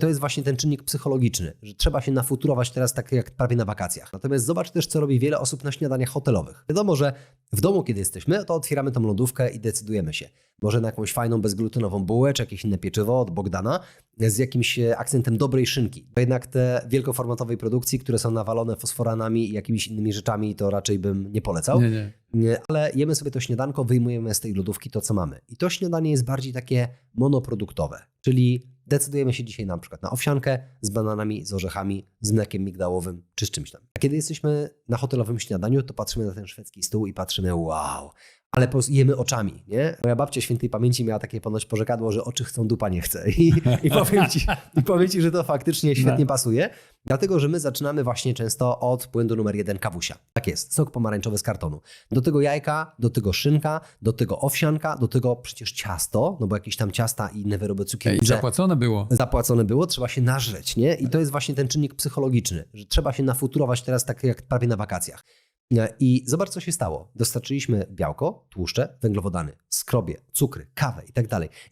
to jest właśnie ten czynnik psychologiczny, że trzeba się nafuturować teraz tak jak prawie na wakacjach. Natomiast zobacz też, co robi wiele osób na śniadaniach hotelowych. Wiadomo, że w domu, kiedy jesteśmy, to otwieramy tą lodówkę i decydujemy się. Może na jakąś fajną, bezglutenową bułę, czy jakieś inne pieczywo od Bogdana z jakimś e, akcentem dobrej szynki. Bo jednak te wielkoformatowej produkcji, które są nawalone fosforanami i jakimiś innymi rzeczami, to raczej bym nie polecał. Nie, nie. Nie, ale jemy sobie to śniadanko, wyjmujemy z tej lodówki to, co mamy. I to śniadanie jest bardziej takie monoproduktowe, czyli decydujemy się dzisiaj na przykład na owsiankę z bananami, z orzechami, z mlekiem migdałowym czy z czymś tam. A kiedy jesteśmy na hotelowym śniadaniu, to patrzymy na ten szwedzki stół i patrzymy, wow, ale po prostu jemy oczami, nie? Moja babcia świętej pamięci miała takie ponoć porzekadło, że oczy chcą, dupa nie chce. I, i, powiem, ci, i powiem ci, że to faktycznie świetnie pasuje, dlatego że my zaczynamy właśnie często od błędu numer jeden kawusia. Tak jest, sok pomarańczowy z kartonu. Do tego jajka, do tego szynka, do tego owsianka, do tego przecież ciasto, no bo jakieś tam ciasta i inne wyroby cukiernicze zapłacone było. zapłacone było, trzeba się nażreć, nie? I to jest właśnie ten czynnik psychologiczny, że trzeba się nafuturować teraz tak jak prawie na wakacjach. E, I zobacz, co się stało. Dostarczyliśmy białko, tłuszcze, węglowodany, skrobie, cukry, kawę i tak dalej.